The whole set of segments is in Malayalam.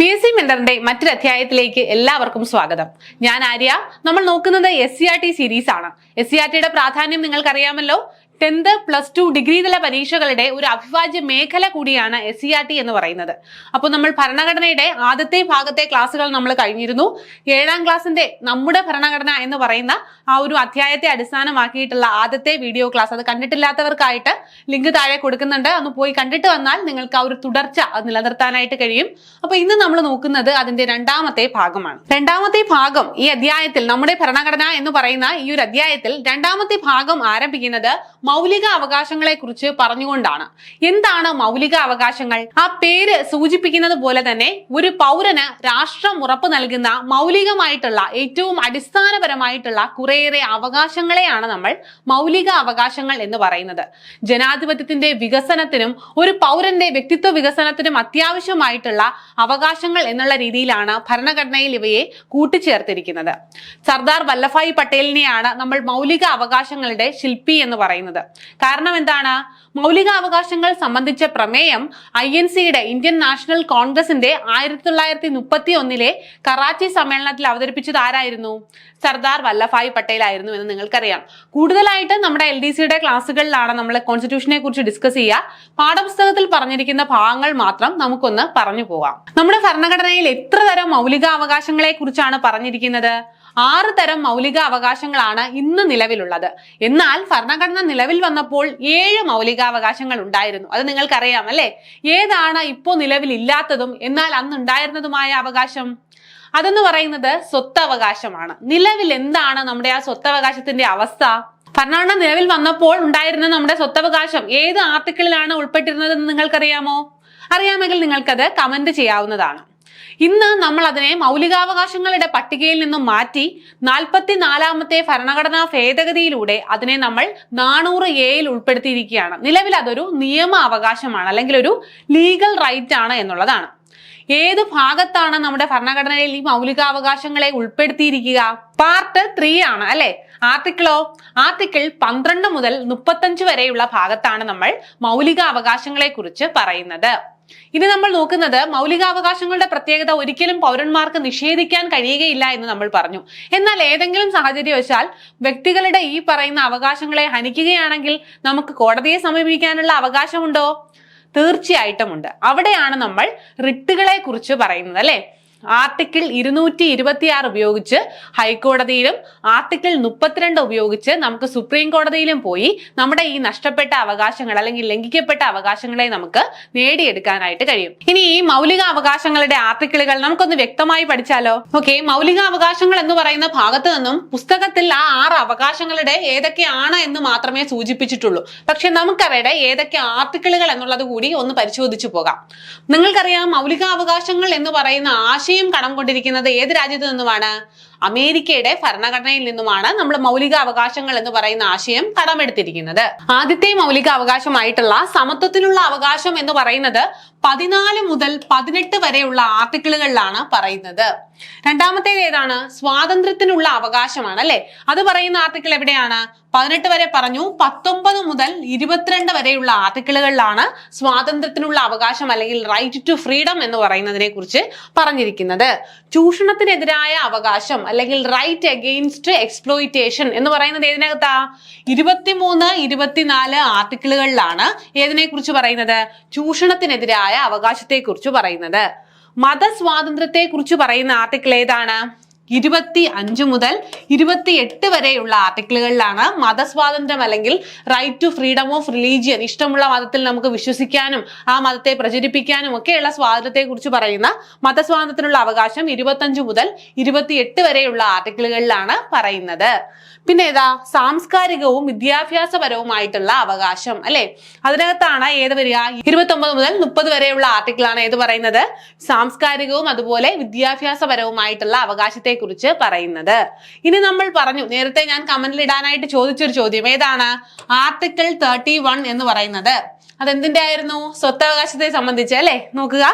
പി എസ് സി മെന്ററിന്റെ മറ്റൊരു അധ്യായത്തിലേക്ക് എല്ലാവർക്കും സ്വാഗതം. ഞാൻ ആര്യ. നമ്മൾ നോക്കുന്നത് S C R T series ആണ്. എസ് സി ആർ ടിയുടെ പ്രാധാന്യം നിങ്ങൾക്കറിയാമല്ലോ? ടെൻത്ത് പ്ലസ് ടു ഡിഗ്രി തല പരീക്ഷകളുടെ ഒരു അവിഭാജ്യ മേഖല കൂടിയാണ് എസ് സി ആർ ടി എന്ന് പറയുന്നത്. അപ്പോൾ നമ്മൾ ഭരണഘടനയുടെ ആദ്യത്തെ ഭാഗത്തെ ക്ലാസ്സുകൾ നമ്മൾ കഴിഞ്ഞിരുന്നു. ഏഴാം ക്ലാസ്സിന്റെ നമ്മുടെ ഭരണഘടന എന്ന് പറയുന്ന ആ ഒരു അധ്യായത്തെ അടിസ്ഥാനമാക്കിയിട്ടുള്ള ആദ്യത്തെ വീഡിയോ ക്ലാസ് അത് കണ്ടിട്ടില്ലാത്തവർക്കായിട്ട് ലിങ്ക് താഴെ കൊടുക്കുന്നുണ്ട്. അന്ന് പോയി കണ്ടിട്ട് വന്നാൽ നിങ്ങൾക്ക് ആ ഒരു തുടർച്ച നിലനിർത്താനായിട്ട് കഴിയും. അപ്പൊ ഇന്ന് നമ്മൾ നോക്കുന്നത് അതിന്റെ രണ്ടാമത്തെ ഭാഗമാണ്. രണ്ടാമത്തെ ഭാഗം ഈ അധ്യായത്തിൽ നമ്മുടെ ഭരണഘടന എന്ന് പറയുന്ന ഈ ഒരു അധ്യായത്തിൽ രണ്ടാമത്തെ ഭാഗം ആരംഭിക്കുന്നത് മൗലിക അവകാശങ്ങളെ കുറിച്ച് പറഞ്ഞുകൊണ്ടാണ്. എന്താണ് മൗലിക അവകാശങ്ങൾ ആ പേര് സൂചിപ്പിക്കുന്നത് പോലെ തന്നെ ഒരു പൗരന് രാഷ്ട്രം ഉറപ്പ് നൽകുന്ന മൗലികമായിട്ടുള്ള ഏറ്റവും അടിസ്ഥാനപരമായിട്ടുള്ള കുറേയേറെ അവകാശങ്ങളെയാണ് നമ്മൾ മൗലിക അവകാശങ്ങൾ എന്ന് പറയുന്നത്. ജനാധിപത്യത്തിന്റെ വികസനത്തിനും ഒരു പൗരന്റെ വ്യക്തിത്വ വികസനത്തിനും അത്യാവശ്യമായിട്ടുള്ള അവകാശങ്ങൾ എന്നുള്ള രീതിയിലാണ് ഭരണഘടനയിൽ ഇവയെ കൂട്ടിച്ചേർത്തിരിക്കുന്നത്. സർദാർ വല്ലഭായ് പട്ടേലിനെയാണ് നമ്മൾ മൗലിക അവകാശങ്ങളുടെ ശില്പി എന്ന് പറയുന്നത്. കാരണം എന്താണ്? മൗലികാവകാശങ്ങൾ സംബന്ധിച്ച പ്രമേയം ഐ എൻ സിയുടെ ഇന്ത്യൻ നാഷണൽ കോൺഗ്രസിന്റെ ആയിരത്തി തൊള്ളായിരത്തി മുപ്പത്തി ഒന്നിലെ കറാച്ചി സമ്മേളനത്തിൽ അവതരിപ്പിച്ചത് ആരായിരുന്നു? സർദാർ വല്ലഭായ് പട്ടേൽ ആയിരുന്നു എന്ന് നിങ്ങൾക്കറിയാം. കൂടുതലായിട്ട് നമ്മുടെ എൽ ഡി സിയുടെ ക്ലാസ്സുകളിലാണ് നമ്മൾ കോൺസ്റ്റിറ്റ്യൂഷനെ കുറിച്ച് ഡിസ്കസ് ചെയ്യുക. പാഠപുസ്തകത്തിൽ പറഞ്ഞിരിക്കുന്ന ഭാഗങ്ങൾ മാത്രം നമുക്കൊന്ന് പറഞ്ഞു പോവാം. നമ്മുടെ ഭരണഘടനയിൽ എത്ര തരം മൗലികാവകാശങ്ങളെ കുറിച്ചാണ് പറഞ്ഞിരിക്കുന്നത്? ആറ് തരം മൗലിക അവകാശങ്ങളാണ് ഇന്ന് നിലവിലുള്ളത്. എന്നാൽ ഭരണഘടന നിലവിൽ വന്നപ്പോൾ ഏഴ് മൗലികാവകാശങ്ങൾ ഉണ്ടായിരുന്നു. അത് നിങ്ങൾക്കറിയാം അല്ലേ? ഏതാണ് ഇപ്പോൾ നിലവിലില്ലാത്തതും എന്നാൽ അന്ന് ഉണ്ടായിരുന്നതുമായ അവകാശം? അതെന്ന് പറയുന്നത് സ്വത്തവകാശമാണ്. നിലവിൽ എന്താണ് നമ്മുടെ ആ സ്വത്തവകാശത്തിന്റെ അവസ്ഥ? ഭരണഘടന നിലവിൽ വന്നപ്പോൾ ഉണ്ടായിരുന്ന നമ്മുടെ സ്വത്തവകാശം ഏത് ആർട്ടിക്കിളിലാണ് ഉൾപ്പെട്ടിരുന്നതെന്ന് നിങ്ങൾക്കറിയാമോ? അറിയാമെങ്കിൽ നിങ്ങൾക്കത് കമന്റ് ചെയ്യാവുന്നതാണ്. ഇന്ന് നമ്മൾ അതിനെ മൗലികാവകാശങ്ങളുടെ പട്ടികയിൽ നിന്നും മാറ്റി നാൽപ്പത്തി നാലാമത്തെ ഭരണഘടനാ ഭേദഗതിയിലൂടെ അതിനെ നമ്മൾ നാനൂറ് എയിൽ ഉൾപ്പെടുത്തിയിരിക്കുകയാണ്. നിലവിൽ അതൊരു നിയമ അവകാശമാണ് അല്ലെങ്കിൽ ഒരു ലീഗൽ റൈറ്റ് ആണ് എന്നുള്ളതാണ്. ഏത് ഭാഗത്താണ് നമ്മുടെ ഭരണഘടനയിൽ ഈ മൗലികാവകാശങ്ങളെ ഉൾപ്പെടുത്തിയിരിക്കുക? പാർട്ട് ത്രീ ആണ് അല്ലെ? ആർട്ടിക്കിളോ ആർട്ടിക്കിൾ പന്ത്രണ്ട് മുതൽ മുപ്പത്തഞ്ച് വരെയുള്ള ഭാഗത്താണ് നമ്മൾ മൗലികാവകാശങ്ങളെ കുറിച്ച് പറയുന്നത്. ഇനി നമ്മൾ നോക്കുന്നത് മൗലികാവകാശങ്ങളുടെ പ്രത്യേകത ഒരിക്കലും പൗരന്മാർക്ക് നിഷേധിക്കാൻ കഴിയുകയില്ല എന്ന് നമ്മൾ പറഞ്ഞു. എന്നാൽ ഏതെങ്കിലും സാഹചര്യവശാൽ വ്യക്തികളുടെ ഈ പറയുന്ന അവകാശങ്ങളെ ഹനിക്കുകയാണെങ്കിൽ നമുക്ക് കോടതിയെ സമീപിക്കാനുള്ള അവകാശമുണ്ടോ? തീർച്ചയായിട്ടും ഉണ്ട്. അവിടെയാണ് നമ്മൾ റിട്ടുകളെ കുറിച്ച് പറയുന്നത് അല്ലെ? ആർട്ടിക്കിൾ ഇരുന്നൂറ്റി ഇരുപത്തി ആറ് ഉപയോഗിച്ച് ഹൈക്കോടതിയിലും ആർട്ടിക്കിൾ മുപ്പത്തിരണ്ട് ഉപയോഗിച്ച് നമുക്ക് സുപ്രീം കോടതിയിലും പോയി നമ്മുടെ ഈ നഷ്ടപ്പെട്ട അവകാശങ്ങൾ അല്ലെങ്കിൽ ലംഘിക്കപ്പെട്ട അവകാശങ്ങളെ നമുക്ക് നേടിയെടുക്കാനായിട്ട് കഴിയും. ഇനി ഈ മൗലിക അവകാശങ്ങളുടെ ആർട്ടിക്കിളുകൾ നമുക്കൊന്ന് വ്യക്തമായി പഠിച്ചാലോ? ഓക്കെ മൗലിക അവകാശങ്ങൾ എന്ന് പറയുന്ന ഭാഗത്ത് നിന്നും പുസ്തകത്തിൽ ആ ആറ് അവകാശങ്ങളുടെ ഏതൊക്കെയാണ് എന്ന് മാത്രമേ സൂചിപ്പിച്ചിട്ടുള്ളൂ. പക്ഷെ നമുക്കവയുടെ ഏതൊക്കെ ആർട്ടിക്കിളുകൾ എന്നുള്ളത് കൂടി ഒന്ന് പരിശോധിച്ചു പോകാം. നിങ്ങൾക്കറിയാം മൗലിക അവകാശങ്ങൾ എന്ന് പറയുന്ന ആശയം കടം കൊണ്ടിരിക്കുന്നത് ഏത് രാജ്യത്തു നിന്നുമാണ്? അമേരിക്കയുടെ ഭരണഘടനയിൽ നിന്നുമാണ് നമ്മൾ മൗലിക അവകാശങ്ങൾ എന്ന് പറയുന്ന ആശയം കടമെടുത്തിരിക്കുന്നത്. ആദ്യത്തെ മൗലിക അവകാശമായിട്ടുള്ള സമത്വത്തിനുള്ള അവകാശം എന്ന് പറയുന്നത് പതിനാല് മുതൽ പതിനെട്ട് വരെയുള്ള ആർട്ടിക്കിളുകളിലാണ് പറയുന്നത്. രണ്ടാമത്തേത് ഏതാണ്? സ്വാതന്ത്ര്യത്തിനുള്ള അവകാശമാണ് അല്ലെ? അത് പറയുന്ന ആർട്ടിക്കിൾ എവിടെയാണ്? പതിനെട്ട് വരെ പറഞ്ഞു പത്തൊമ്പത് മുതൽ ഇരുപത്തിരണ്ട് വരെയുള്ള ആർട്ടിക്കിളുകളിലാണ് സ്വാതന്ത്ര്യത്തിനുള്ള അവകാശം അല്ലെങ്കിൽ റൈറ്റ് ടു ഫ്രീഡം എന്ന് പറയുന്നതിനെ കുറിച്ച് പറഞ്ഞിരിക്കുന്നത്. ചൂഷണത്തിനെതിരായ അവകാശം അല്ലെങ്കിൽ റൈറ്റ് അഗെയിൻസ്റ്റ് എക്സ്പ്ലോയിറ്റേഷൻ എന്ന് പറയുന്നത് ഏതിനകത്താ? ഇരുപത്തിമൂന്ന് ഇരുപത്തിനാല് ആർട്ടിക്കിളുകളിലാണ് ഏതിനെ കുറിച്ച് പറയുന്നത്? ചൂഷണത്തിനെതിരായ അവകാശത്തെ കുറിച്ച് പറയുന്നത്. മതസ്വാതന്ത്ര്യത്തെ കുറിച്ച് പറയുന്ന ആർട്ടിക്കിൾ ഏതാണ്? ഇരുപത്തി അഞ്ച് മുതൽ ഇരുപത്തി എട്ട് വരെയുള്ള ആർട്ടിക്കിളുകളിലാണ് മതസ്വാതന്ത്ര്യം അല്ലെങ്കിൽ right to freedom of religion ഇഷ്ടമുള്ള മതത്തിൽ നമുക്ക് വിശ്വസിക്കാനും ആ മതത്തെ പ്രചരിപ്പിക്കാനും ഒക്കെയുള്ള സ്വാതന്ത്ര്യത്തെ കുറിച്ച് പറയുന്ന മതസ്വാതന്ത്ര്യത്തിനുള്ള അവകാശം ഇരുപത്തഞ്ച് മുതൽ ഇരുപത്തി എട്ട് വരെയുള്ള ആർട്ടിക്കിളുകളിലാണ് പറയുന്നത്. പിന്നെ ഏതാ? സാംസ്കാരികവും വിദ്യാഭ്യാസപരവുമായിട്ടുള്ള അവകാശം അല്ലെ? അതിനകത്താണ് ഏത് വരിക? ഇരുപത്തി ഒമ്പത് മുതൽ മുപ്പത് വരെയുള്ള ആർട്ടിക്കിളാണ് ഏത് പറയുന്നത്? സാംസ്കാരികവും അതുപോലെ വിദ്യാഭ്യാസപരവുമായിട്ടുള്ള അവകാശത്തെ കുറിച്ച് പറയുന്നത്. ഇനി നമ്മൾ പറഞ്ഞു നേരത്തെ ഞാൻ കമന്റിൽ ഇടാനായിട്ട് ചോദിച്ചൊരു ചോദ്യം. ഏതാണ്? ആർട്ടിക്കിൾ തേർട്ടി വൺ എന്ന് പറയുന്നത്. അതെന്തിന്റെ ആയിരുന്നു? സ്വത്തവകാശത്തെ സംബന്ധിച്ച് അല്ലെ? നോക്കുക.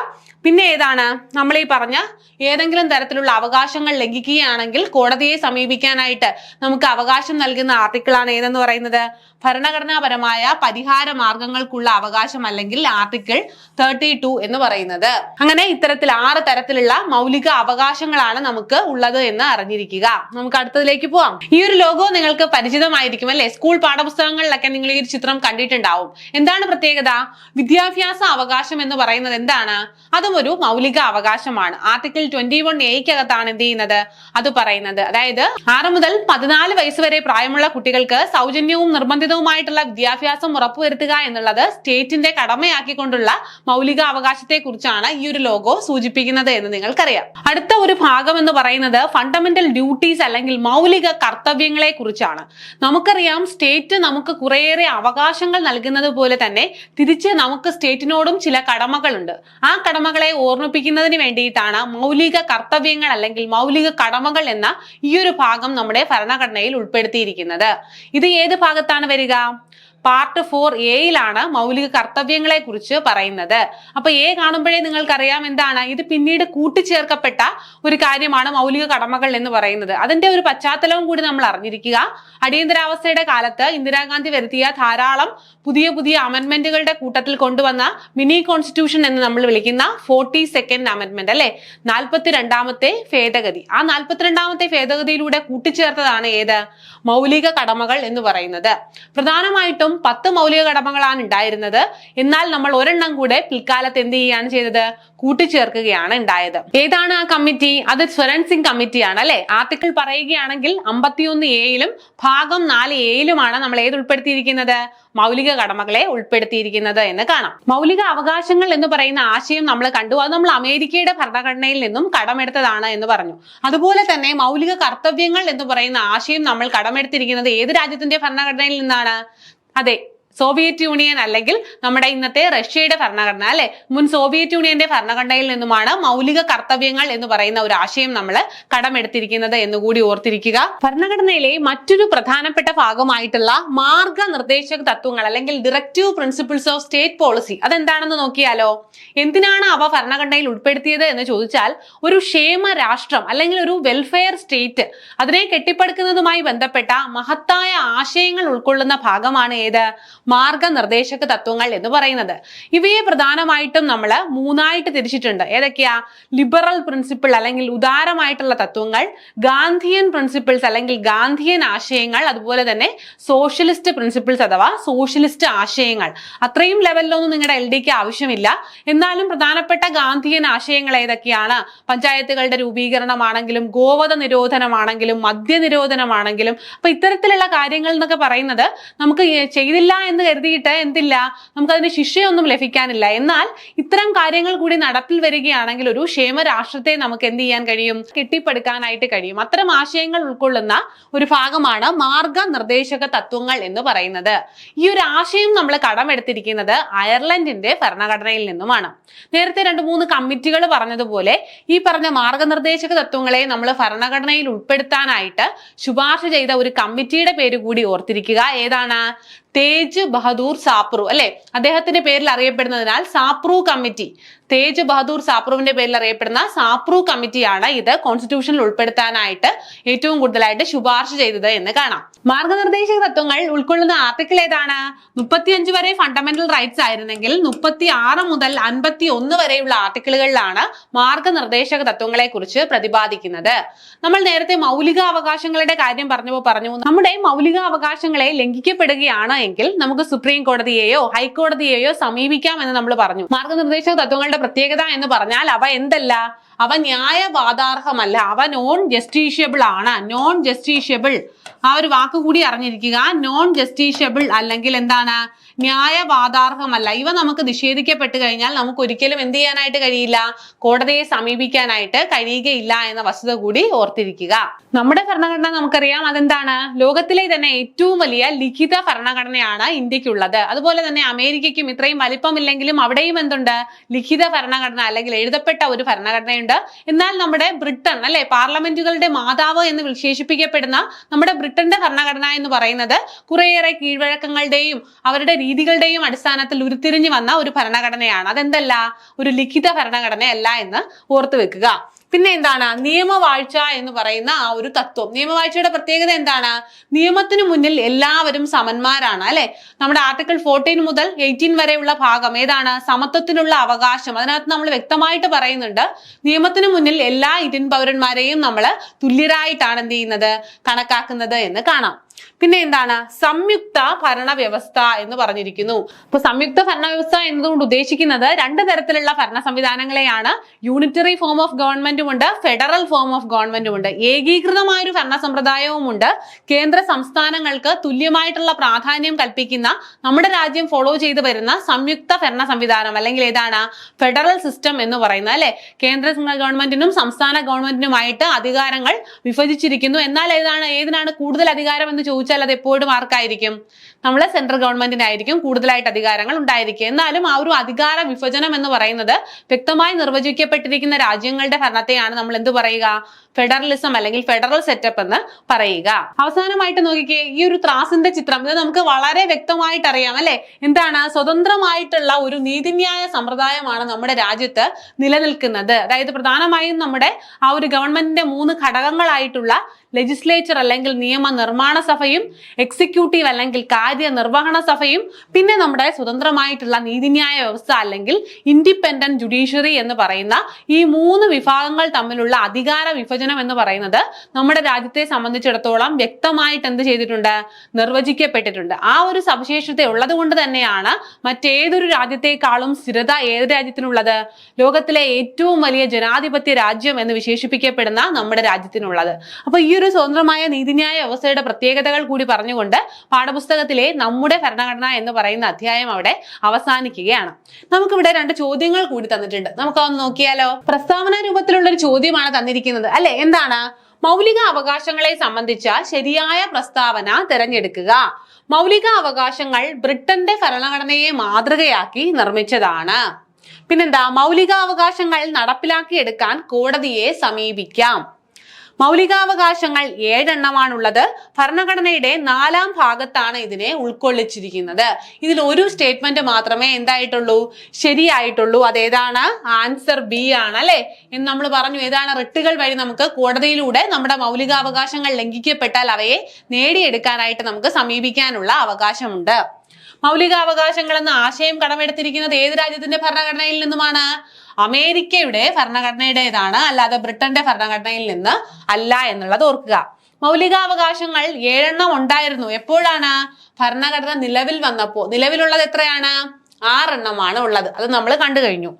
പിന്നെ ഏതാണ്? നമ്മൾ ഈ പറഞ്ഞ ഏതെങ്കിലും തരത്തിലുള്ള അവകാശങ്ങൾ ലംഘിക്കുകയാണെങ്കിൽ കോടതിയെ സമീപിക്കാനായിട്ട് നമുക്ക് അവകാശം നൽകുന്ന ആർട്ടിക്കിളാണ് ഏതെന്ന് പറയുന്നത്? ഭരണഘടനാപരമായ പരിഹാര മാർഗങ്ങൾക്കുള്ള അവകാശം അല്ലെങ്കിൽ ആർട്ടിക്കിൾ തേർട്ടി ടു എന്ന് പറയുന്നത്. അങ്ങനെ ഇത്തരത്തിൽ ആറ് തരത്തിലുള്ള മൗലിക അവകാശങ്ങളാണ് നമുക്ക് ഉള്ളത് എന്ന് അറിഞ്ഞിരിക്കുക. നമുക്ക് അടുത്തതിലേക്ക് പോവാം. ഈ ഒരു ലോഗോ നിങ്ങൾക്ക് പരിചിതമായിരിക്കും അല്ലെ? സ്കൂൾ പാഠപുസ്തകങ്ങളിലൊക്കെ നിങ്ങൾ ഈ ഒരു ചിത്രം കണ്ടിട്ടുണ്ടാവും. എന്താണ് പ്രത്യേകത? വിദ്യാഭ്യാസ അവകാശം എന്ന് പറയുന്നത് എന്താണ്? അതും ഒരു മൗലിക അവകാശമാണ്. ആർട്ടിക്കിൾ ട്വന്റി വൺ എയ്ക്കകത്താണ് എന്ത് ചെയ്യുന്നത്? അത് പറയുന്നത്. അതായത് ആറ് മുതൽ പതിനാല് വയസ്സ് വരെ പ്രായമുള്ള കുട്ടികൾക്ക് സൗജന്യവും നിർബന്ധിതവുമായിട്ടുള്ള വിദ്യാഭ്യാസം ഉറപ്പുവരുത്തുക എന്നുള്ളത് സ്റ്റേറ്റിന്റെ കടമയാക്കിക്കൊണ്ടുള്ള മൗലിക അവകാശത്തെ കുറിച്ചാണ് ഈ ഒരു ലോഗോ സൂചിപ്പിക്കുന്നത് എന്ന് നിങ്ങൾക്കറിയാം. അടുത്ത ഒരു ഭാഗം എന്ന് പറയുന്നത് ഫണ്ടമെന്റൽ ഡ്യൂട്ടീസ് അല്ലെങ്കിൽ മൗലിക കർത്തവ്യങ്ങളെ കുറിച്ചാണ് നമുക്കറിയാം സ്റ്റേറ്റ് നമുക്ക് കുറേയേറെ അവകാശങ്ങൾ നൽകുന്നത് പോലെ തന്നെ തിരിച്ച് നമുക്ക് സ്റ്റേറ്റിനോടും ചില കടമകളുണ്ട്. ആ കടമകളെ ഓർമ്മിപ്പിക്കുന്നതിന് വേണ്ടിയിട്ടാണ് മൗലിക കർത്തവ്യങ്ങൾ അല്ലെങ്കിൽ മൗലിക കടമകൾ എന്ന ഈ ഒരു ഭാഗം നമ്മുടെ ഭരണഘടനയിൽ ഉൾപ്പെടുത്തിയിരിക്കുന്നത്. ഇത് ഏത് ഭാഗത്താണ് വരിക? പാർട്ട് ഫോർ എയിലാണ് മൗലിക കർത്തവ്യങ്ങളെ കുറിച്ച് പറയുന്നത്. അപ്പൊ എ കാണുമ്പോഴേ നിങ്ങൾക്കറിയാം എന്താണ്? ഇത് പിന്നീട് കൂട്ടിച്ചേർക്കപ്പെട്ട ഒരു കാര്യമാണ് മൗലിക കടമകൾ എന്ന് പറയുന്നത്. അതിന്റെ ഒരു പശ്ചാത്തലവും കൂടി നമ്മൾ അറിഞ്ഞിരിക്കുക. അടിയന്തരാവസ്ഥയുടെ കാലത്ത് ഇന്ദിരാഗാന്ധി വരുത്തിയ ധാരാളം പുതിയ പുതിയ അമെന്റ്മെന്റുകളുടെ കൂട്ടത്തിൽ കൊണ്ടുവന്ന മിനി കോൺസ്റ്റിറ്റ്യൂഷൻ എന്ന് നമ്മൾ വിളിക്കുന്ന ഫോർട്ടി സെക്കൻഡ് അമെന്റ്മെന്റ് അല്ലെ? നാൽപ്പത്തിരണ്ടാമത്തെ ഭേദഗതി. ആ നാൽപ്പത്തിരണ്ടാമത്തെ ഭേദഗതിയിലൂടെ കൂട്ടിച്ചേർത്തതാണ് ഏത്? മൗലിക കടമകൾ എന്ന് പറയുന്നത്. പ്രധാനമായിട്ടും പത്ത് മൗലിക കടമകളാണ് ഉണ്ടായിരുന്നത്. എന്നാൽ നമ്മൾ ഒരെണ്ണം കൂടെ പിൽക്കാലത്ത് എന്ത് ചെയ്യുകയാണ് ചെയ്തത്? കൂട്ടിച്ചേർക്കുകയാണ് ഉണ്ടായത്. ഏതാണ് ആ കമ്മിറ്റി? അത് സ്വരൺ സിംഗ് കമ്മിറ്റിയാണ് അല്ലെ? ആർട്ടിക്കിൾ പറയുകയാണെങ്കിൽ അമ്പത്തിയൊന്ന് എയിലും ഭാഗം നാല് എയിലുമാണ് നമ്മൾ ഏത് ഉൾപ്പെടുത്തിയിരിക്കുന്നത്? മൗലിക കടമകളെ ഉൾപ്പെടുത്തിയിരിക്കുന്നത് എന്ന് കാണാം. മൗലിക അവകാശങ്ങൾ എന്ന് പറയുന്ന ആശയം നമ്മൾ കണ്ടു. അത് നമ്മൾ അമേരിക്കയുടെ ഭരണഘടനയിൽ നിന്നും കടമെടുത്തതാണ് എന്ന് പറഞ്ഞു. അതുപോലെ തന്നെ മൗലിക കർത്തവ്യങ്ങൾ എന്ന് പറയുന്ന ആശയം നമ്മൾ കടമെടുത്തിരിക്കുന്നത് ഏത് രാജ്യത്തിന്റെ ഭരണഘടനയിൽ നിന്നാണ്? അതെ. സോവിയറ്റ് യൂണിയൻ അല്ലെങ്കിൽ നമ്മുടെ ഇന്നത്തെ റഷ്യയുടെ ഭരണഘടന അല്ലെ? മുൻ സോവിയറ്റ് യൂണിയന്റെ ഭരണഘടനയിൽ നിന്നുമാണ് മൗലിക കർത്തവ്യങ്ങൾ എന്ന് പറയുന്ന ഒരു ആശയം നമ്മൾ കടമെടുത്തിരിക്കുന്നത് എന്നുകൂടി ഓർത്തിരിക്കുക. ഭരണഘടനയിലെ മറ്റൊരു പ്രധാനപ്പെട്ട ഭാഗമായിട്ടുള്ള മാർഗനിർദ്ദേശക തത്വങ്ങൾ അല്ലെങ്കിൽ directive principles of state policy അതെന്താണെന്ന് നോക്കിയാലോ? എന്തിനാണ് അവ ഭരണഘടനയിൽ ഉൾപ്പെടുത്തിയത് എന്ന് ചോദിച്ചാൽ ഒരു ക്ഷേമ രാഷ്ട്രം അല്ലെങ്കിൽ ഒരു വെൽഫെയർ സ്റ്റേറ്റ് അതിനെ കെട്ടിപ്പടുക്കുന്നതുമായി ബന്ധപ്പെട്ട മഹത്തായ ആശയങ്ങൾ ഉൾക്കൊള്ളുന്ന ഭാഗമാണ് ഏത്? മാർഗനിർദ്ദേശക തത്വങ്ങൾ എന്ന് പറയുന്നത്. ഇവയെ പ്രധാനമായിട്ടും നമ്മൾ മൂന്നായിട്ട് തിരിച്ചിട്ടുണ്ട്. ഏതൊക്കെയാ? ലിബറൽ പ്രിൻസിപ്പിൾ അല്ലെങ്കിൽ ഉദാരമായിട്ടുള്ള തത്വങ്ങൾ ഗാന്ധിയൻ പ്രിൻസിപ്പിൾസ് അല്ലെങ്കിൽ ഗാന്ധിയൻ ആശയങ്ങൾ അതുപോലെ തന്നെ സോഷ്യലിസ്റ്റ് പ്രിൻസിപ്പിൾസ് അഥവാ സോഷ്യലിസ്റ്റ് ആശയങ്ങൾ. അത്രയും ലെവലിലൊന്നും നിങ്ങളുടെ എൽ ഡിക്ക് ആവശ്യമില്ല. എന്നാലും പ്രധാനപ്പെട്ട ഗാന്ധിയൻ ആശയങ്ങൾ ഏതൊക്കെയാണ്? പഞ്ചായത്തുകളുടെ രൂപീകരണമാണെങ്കിലും ഗോവധ നിരോധനമാണെങ്കിലും മദ്യനിരോധനമാണെങ്കിലും. അപ്പൊ ഇത്തരത്തിലുള്ള കാര്യങ്ങൾ എന്നൊക്കെ പറയുന്നത് നമുക്ക് ചെയ്തില്ല എന്ന് കരുതിയിട്ട് എന്തില്ല നമുക്കതിന് ശിക്ഷയൊന്നും ലഭിക്കാനില്ല. എന്നാൽ ഇത്തരം കാര്യങ്ങൾ കൂടി നടപ്പിൽ വരികയാണെങ്കിൽ ഒരു ക്ഷേമരാഷ്ട്രത്തെ നമുക്ക് എന്ത് ചെയ്യാൻ കഴിയും? കെട്ടിപ്പടുക്കാനായിട്ട് കഴിയും. അത്തരം ആശയങ്ങൾ ഉൾക്കൊള്ളുന്ന ഒരു ഭാഗമാണ് മാർഗനിർദ്ദേശക തത്വങ്ങൾ എന്ന് പറയുന്നത്. ഈ ഒരു ആശയം നമ്മൾ കടമെടുത്തിരിക്കുന്നത് അയർലൻഡിന്റെ ഭരണഘടനയിൽ നിന്നുമാണ്. നേരത്തെ രണ്ട് മൂന്ന് കമ്മിറ്റികൾ പറഞ്ഞതുപോലെ ഈ പറഞ്ഞ മാർഗനിർദ്ദേശക തത്വങ്ങളെ നമ്മൾ ഭരണഘടനയിൽ ഉൾപ്പെടുത്താനായിട്ട് ശുപാർശ ചെയ്ത ഒരു കമ്മിറ്റിയുടെ പേര് കൂടി ഓർത്തിരിക്കുക. ഏതാണ്? തേജ് ബഹദൂർ സാപ്രു അല്ലെ? അദ്ദേഹത്തിന്റെ പേരിൽ അറിയപ്പെടുന്നതിനാൽ സാപ്രു കമ്മിറ്റി തേജ് ബഹദൂർ സാപ്രുവിന്റെ പേരിൽ അറിയപ്പെടുന്ന സാപ്രു കമ്മിറ്റിയാണ് ഇത് കോൺസ്റ്റിറ്റ്യൂഷനിൽ ഉൾപ്പെടുത്താനായിട്ട് ഏറ്റവും കൂടുതലായിട്ട് ശുപാർശ ചെയ്തത് എന്ന് കാണാം. മാർഗനിർദ്ദേശക തത്വങ്ങൾ ഉൾക്കൊള്ളുന്ന ആർട്ടിക്കിൾ ഏതാണ്? മുപ്പത്തിയഞ്ച് വരെ ഫണ്ടമെന്റൽ റൈറ്റ്സ് ആയിരുന്നെങ്കിൽ മുപ്പത്തി ആറ് മുതൽ അൻപത്തി ഒന്ന് വരെയുള്ള ആർട്ടിക്കിളുകളിലാണ് മാർഗനിർദ്ദേശക തത്വങ്ങളെ കുറിച്ച് പ്രതിപാദിക്കുന്നത്. നമ്മൾ നേരത്തെ മൗലിക അവകാശങ്ങളുടെ കാര്യം പറഞ്ഞപ്പോൾ പറഞ്ഞു. നമ്മുടെ മൗലിക അവകാശങ്ങളെ ലംഘിക്കപ്പെടുകയാണ് എങ്കിൽ നമുക്ക് സുപ്രീം കോടതിയെയോ ഹൈക്കോടതിയെയോ സമീപിക്കാം എന്ന് നമ്മൾ പറഞ്ഞു. മാർഗനിർദ്ദേശക തത്വങ്ങളുടെ പ്രത്യേകത എന്ന് പറഞ്ഞാൽ അവ എന്തല്ല? അവ ന്യായവാദാർഹമല്ല. അവ നോൺ ജസ്റ്റീഷ്യബിൾ ആണ്. നോൺ ജസ്റ്റീഷ്യബിൾ ആ ഒരു വാക്ക് കൂടി അറിഞ്ഞിരിക്കുക. നോൺ ജസ്റ്റീഷ്യബിൾ അല്ലെങ്കിൽ എന്താണ്? ന്യായവാദാർഹമല്ല. ഇവ നമുക്ക് നിഷേധിക്കപ്പെട്ടു കഴിഞ്ഞാൽ നമുക്ക് ഒരിക്കലും എന്ത് ചെയ്യാനായിട്ട് കഴിയില്ല? കോടതിയെ സമീപിക്കാനായിട്ട് കഴിയുകയില്ല എന്ന വസ്തുത കൂടി ഓർത്തിരിക്കുക. നമ്മുടെ ഭരണഘടന നമുക്കറിയാം അതെന്താണ്? ലോകത്തിലെ തന്നെ ഏറ്റവും വലിയ ലിഖിത ഭരണഘടനയാണ് ഇന്ത്യക്കുള്ളത്. അതുപോലെ തന്നെ അമേരിക്കയ്ക്കും ഇത്രയും വലിപ്പമില്ലെങ്കിലും അവിടെയും എന്തുണ്ട്? ലിഖിത ഭരണഘടന അല്ലെങ്കിൽ എഴുതപ്പെട്ട ഒരു ഭരണഘടനയുണ്ട്. എന്നാൽ നമ്മുടെ ബ്രിട്ടൻ അല്ലെ പാർലമെന്റുകളുടെ മാതാവ് എന്ന് വിശേഷിപ്പിക്കപ്പെടുന്ന നമ്മുടെ ബ്രിട്ടന്റെ ഭരണഘടന എന്ന് പറയുന്നത് കുറേയേറെ കീഴ്വഴക്കങ്ങളുടെയും അവരുടെ രീതികളുടെയും അടിസ്ഥാനത്തിൽ ഉരുത്തിരിഞ്ഞു വന്ന ഒരു ഭരണഘടനയാണ്. അതെന്തല്ല? ഒരു ലിഖിത ഭരണഘടനയല്ല എന്ന് ഓർത്തു വെക്കുക. പിന്നെ എന്താണ്? നിയമവാഴ്ച എന്ന് പറയുന്ന ആ ഒരു തത്വം. നിയമവാഴ്ചയുടെ പ്രത്യേകത എന്താണ്? നിയമത്തിന് മുന്നിൽ എല്ലാവരും സമന്മാരാണ് അല്ലെ? നമ്മുടെ ആർട്ടിക്കിൾ ഫോർട്ടീൻ മുതൽ എയ്റ്റീൻ വരെയുള്ള ഭാഗം ഏതാണ്? സമത്വത്തിനുള്ള അവകാശം. അതിനകത്ത് നമ്മൾ വ്യക്തമായിട്ട് പറയുന്നുണ്ട് നിയമത്തിന് മുന്നിൽ എല്ലാ ഇന്ത്യൻ പൗരന്മാരെയും നമ്മൾ തുല്യരായിട്ടാണ് എന്ത് ചെയ്യുന്നത്? കണക്കാക്കുന്നത് എന്ന് കാണാം. പിന്നെ എന്താണ്? സംയുക്ത ഭരണ വ്യവസ്ഥ എന്ന് പറഞ്ഞിരിക്കുന്നു. അപ്പൊ സംയുക്ത ഭരണ വ്യവസ്ഥ എന്നതുകൊണ്ട് ഉദ്ദേശിക്കുന്നത് രണ്ട് തരത്തിലുള്ള ഭരണ സംവിധാനങ്ങളെയാണ്. യൂണിറ്ററി ഫോം ഓഫ് ഗവൺമെന്റും ഉണ്ട് ഫെഡറൽ ഫോം ഓഫ് ഗവൺമെന്റും ഉണ്ട്. ഏകീകൃതമായ ഒരു ഭരണ സമ്പ്രദായവും ഉണ്ട്. കേന്ദ്ര സംസ്ഥാനങ്ങൾക്ക് തുല്യമായിട്ടുള്ള പ്രാധാന്യം കൽപ്പിക്കുന്ന നമ്മുടെ രാജ്യം ഫോളോ ചെയ്തു വരുന്ന സംയുക്ത ഭരണ സംവിധാനം അല്ലെങ്കിൽ ഏതാണ്? ഫെഡറൽ സിസ്റ്റം എന്ന് പറയുന്നത് അല്ലെ? കേന്ദ്ര ഗവൺമെന്റിനും സംസ്ഥാന ഗവൺമെന്റിനുമായിട്ട് അധികാരങ്ങൾ വിഭജിച്ചിരിക്കുന്നു. എന്നാൽ ഏതാണ്? ഏതിനാണ് കൂടുതൽ അധികാരം എന്ന് ചോദിച്ചാൽ അത് എപ്പോഴും ആർക്കായിരിക്കും? നമ്മളെ സെൻട്രൽ ഗവൺമെന്റിനായിരിക്കും കൂടുതലായിട്ട് അധികാരങ്ങൾ ഉണ്ടായിരിക്കുക. എന്നാലും ആ ഒരു അധികാര വിഭജനം എന്ന് പറയുന്നത് വ്യക്തമായി നിർവചിക്കപ്പെട്ടിരിക്കുന്ന രാജ്യങ്ങളുടെ ഭരണത്തെയാണ് നമ്മൾ എന്ത് പറയുക? ഫെഡറലിസം അല്ലെങ്കിൽ ഫെഡറൽ സെറ്റപ്പ് എന്ന് പറയുക. അവസാനമായിട്ട് നോക്കിക്കേ ഈ ഒരു ത്രാസിന്റെ ചിത്രം ഇത് നമുക്ക് വളരെ വ്യക്തമായിട്ട് അറിയാം അല്ലെ? എന്താണ്? സ്വതന്ത്രമായിട്ടുള്ള ഒരു നീതിന്യായ സമ്പ്രദായമാണ് നമ്മുടെ രാജ്യത്ത് നിലനിൽക്കുന്നത്. അതായത് പ്രധാനമായും നമ്മുടെ ആ ഒരു ഗവൺമെന്റിന്റെ മൂന്ന് ഘടകങ്ങളായിട്ടുള്ള ലെജിസ്ലേച്ചർ അല്ലെങ്കിൽ നിയമ നിർമ്മാണ സഭയും എക്സിക്യൂട്ടീവ് അല്ലെങ്കിൽ കാര്യനിർവഹണ സഭയും പിന്നെ നമ്മുടെ സ്വതന്ത്രമായിട്ടുള്ള നീതിന്യായ വ്യവസ്ഥ അല്ലെങ്കിൽ ഇൻഡിപെൻഡന്റ് ജുഡീഷ്യറി എന്ന് പറയുന്ന ഈ മൂന്ന് വിഭാഗങ്ങൾ തമ്മിലുള്ള അധികാര വിഭജനം എന്ന് പറയുന്നത് നമ്മുടെ രാജ്യത്തെ സംബന്ധിച്ചിടത്തോളം വ്യക്തമായിട്ട് എന്ത് ചെയ്തിട്ടുണ്ട്? നിർവചിക്കപ്പെട്ടിട്ടുണ്ട്. ആ ഒരു സവിശേഷത ഉള്ളത് കൊണ്ട് തന്നെയാണ് മറ്റേതൊരു രാജ്യത്തെക്കാളും സ്ഥിരത ഏത് രാജ്യത്തിനുള്ളത്? ലോകത്തിലെ ഏറ്റവും വലിയ ജനാധിപത്യ രാജ്യം എന്ന് വിശേഷിപ്പിക്കപ്പെടുന്ന നമ്മുടെ രാജ്യത്തിനുള്ളത്. അപ്പൊ ഈ ഒരു സ്വതന്ത്രമായ നീതിന്യായ വ്യവസ്ഥയുടെ പ്രത്യേകതകൾ കൂടി പറഞ്ഞുകൊണ്ട് പാഠപുസ്തകത്തിലെ നമ്മുടെ ഭരണഘടന എന്ന് പറയുന്ന അധ്യായം അവിടെ അവസാനിക്കുകയാണ്. നമുക്കിവിടെ രണ്ട് ചോദ്യങ്ങൾ കൂടി തന്നിട്ടുണ്ട്. നമുക്ക് ഒന്ന് നോക്കിയാലോ? പ്രസ്താവന രൂപത്തിലുള്ള ഒരു ചോദ്യമാണ് തന്നിരിക്കുന്നത്. അല്ലെ? എന്താണ്? മൗലിക അവകാശങ്ങളെ സംബന്ധിച്ച ശരിയായ പ്രസ്താവന തിരഞ്ഞെടുക്കുക. മൗലിക അവകാശങ്ങൾ ബ്രിട്ടന്റെ ഭരണഘടനയെ മാതൃകയാക്കി നിർമ്മിച്ചതാണ്. പിന്നെന്താ? മൗലിക മൗലികാവകാശങ്ങൾ നടപ്പിലാക്കിയെടുക്കാൻ കോടതിയെ സമീപിക്കാം. മൗലികാവകാശങ്ങൾ ഏഴെണ്ണമാണുള്ളത്. ഭരണഘടനയുടെ നാലാം ഭാഗത്താണ് ഇതിനെ ഉൾക്കൊള്ളിച്ചിരിക്കുന്നത്. ഇതിൽ ഒരു സ്റ്റേറ്റ്മെന്റ് മാത്രമേ എന്തായിട്ടുള്ളൂ? ശരിയായിട്ടുള്ളൂ. അതേതാണ് ആൻസർ ബി ആണ് അല്ലെ? എന്ന് നമ്മൾ പറഞ്ഞു. ഏതാണ്? റിട്ടുകൾ വഴി നമുക്ക് കോടതിയിലൂടെ നമ്മുടെ മൗലികാവകാശങ്ങൾ ലംഘിക്കപ്പെട്ടാൽ അവയെ നേടിയെടുക്കാനായിട്ട് നമുക്ക് സമീപിക്കാനുള്ള അവകാശമുണ്ട്. മൗലികാവകാശങ്ങൾ എന്ന ആശയം കടമെടുത്തിരിക്കുന്നത് ഏത് രാജ്യത്തിന്റെ ഭരണഘടനയിൽ നിന്നുമാണ്? അമേരിക്കയുടെ ഭരണഘടനയുടേതാണ് അല്ലാതെ ബ്രിട്ടന്റെ ഭരണഘടനയിൽ നിന്ന് അല്ല എന്നുള്ളത് ഓർക്കുക. മൗലികാവകാശങ്ങൾ ഏഴെണ്ണം ഉണ്ടായിരുന്നു. എപ്പോഴാണ്? ഭരണഘടന നിലവിൽ വന്നപ്പോ. നിലവിലുള്ളത് എത്രയാണ്? ആറെണ്ണമാണ് ഉള്ളത്. അത് നമ്മൾ കണ്ടു കഴിഞ്ഞു.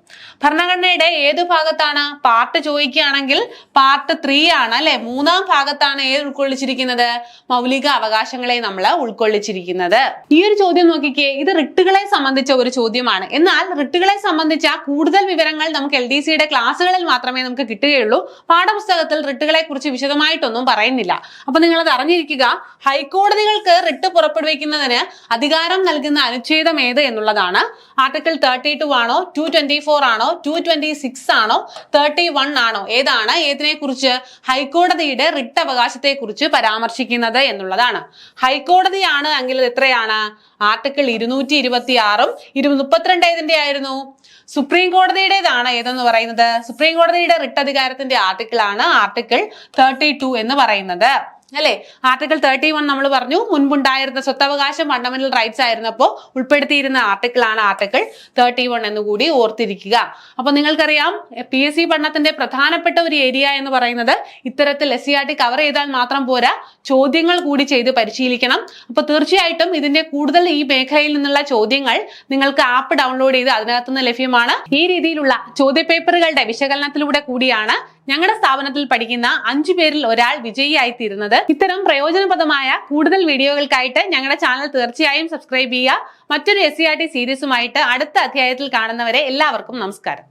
ഭരണഘടനയുടെ ഏത് ഭാഗത്താണ്? പാർട്ട് ചോദിക്കുകയാണെങ്കിൽ പാർട്ട് ത്രീ ആണ് അല്ലെ? മൂന്നാം ഭാഗത്താണ് ഏത് ഉൾക്കൊള്ളിച്ചിരിക്കുന്നത്? മൗലിക അവകാശങ്ങളെ നമ്മൾ ഉൾക്കൊള്ളിച്ചിരിക്കുന്നത്. ഈ ഒരു ചോദ്യം നോക്കിക്കേ ഇത് റിട്ടുകളെ സംബന്ധിച്ച ഒരു ചോദ്യമാണ്. എന്നാൽ റിട്ടുകളെ സംബന്ധിച്ച കൂടുതൽ വിവരങ്ങൾ നമുക്ക് എൽ ഡി സിയുടെ ക്ലാസ്സുകളിൽ മാത്രമേ നമുക്ക് കിട്ടുകയുള്ളൂ. പാഠപുസ്തകത്തിൽ റിട്ടുകളെ കുറിച്ച് വിശദമായിട്ടൊന്നും പറയുന്നില്ല. അപ്പൊ നിങ്ങൾ അത് അറിഞ്ഞിരിക്കുക ഹൈക്കോടതികൾക്ക് റിട്ട് പുറപ്പെടുവിക്കുന്നതിന് അധികാരം നൽകുന്ന അനുച്ഛേദം ഏത് എന്നുള്ളതാണ് ആർട്ടിക്കിൾ തേർട്ടി ടു ആണോ? ടു ട്വന്റി ഫോർ ആണോ? ടു ട്വന്റി സിക്സ് ആണോ? തേർട്ടി വൺ ആണോ? ഏതാണ് ഏതിനെ കുറിച്ച് ഹൈക്കോടതിയുടെ റിട്ട് അവകാശത്തെ കുറിച്ച് പരാമർശിക്കുന്നത് എന്നുള്ളതാണ്. ഹൈക്കോടതിയാണ് എങ്കിൽ എത്രയാണ്? ആർട്ടിക്കിൾ ഇരുന്നൂറ്റി ഇരുപത്തി ആറും ഇരു മുപ്പത്തിരണ്ട് ഏതിന്റെ ആയിരുന്നു? സുപ്രീം കോടതിയുടേതാണ് ഏതെന്ന് പറയുന്നത്? സുപ്രീം കോടതിയുടെ റിട്ട് അധികാരത്തിന്റെ ആർട്ടിക്കിൾ ആണ് ആർട്ടിക്കിൾ തേർട്ടി എന്ന് പറയുന്നത്. അല്ലെ? ആർട്ടിക്കിൾ തേർട്ടി വൺ നമ്മൾ പറഞ്ഞു. മുൻപുണ്ടായിരുന്ന സ്വത്തവകാശം ഫണ്ടമെന്റൽ റൈറ്റ്സ് ആയിരുന്നപ്പോൾ ഉൾപ്പെടുത്തിയിരുന്ന ആർട്ടിക്കിൾ ആണ് ആർട്ടിക്കിൾ തേർട്ടി വൺ എന്ന് കൂടി ഓർത്തിരിക്കുക. അപ്പൊ നിങ്ങൾക്കറിയാം പി എസ് സി പഠനത്തിന്റെ പ്രധാനപ്പെട്ട ഒരു ഏരിയ എന്ന് പറയുന്നത് ഇത്തരത്തിൽ S C R T cover ചെയ്താൽ മാത്രം പോരാ ചോദ്യങ്ങൾ കൂടി ചെയ്ത് പരിശീലിക്കണം. അപ്പൊ തീർച്ചയായിട്ടും ഇതിന്റെ കൂടുതൽ ഈ മേഖലയിൽ നിന്നുള്ള ചോദ്യങ്ങൾ നിങ്ങൾക്ക് ആപ്പ് ഡൗൺലോഡ് ചെയ്ത് അതിനകത്ത് നിന്ന് ലഭ്യമാണ്. ഈ രീതിയിലുള്ള ചോദ്യപേപ്പറുകളുടെ വിശകലനത്തിലൂടെ കൂടിയാണ് ഞങ്ങളുടെ സ്ഥാപനത്തിൽ പഠിക്കുന്ന അഞ്ചു പേരിൽ ഒരാൾ വിജയിയായി തീരുന്നത് ഇത്തരം പ്രയോജനപ്രദമായ കൂടുതൽ വീഡിയോകൾക്കായിട്ട് ഞങ്ങളുടെ ചാനൽ തീർച്ചയായും സബ്സ്ക്രൈബ് ചെയ്യുക. മറ്റൊരു എസ് സീരീസുമായിട്ട് അടുത്ത അധ്യായത്തിൽ കാണുന്നവരെ എല്ലാവർക്കും നമസ്കാരം.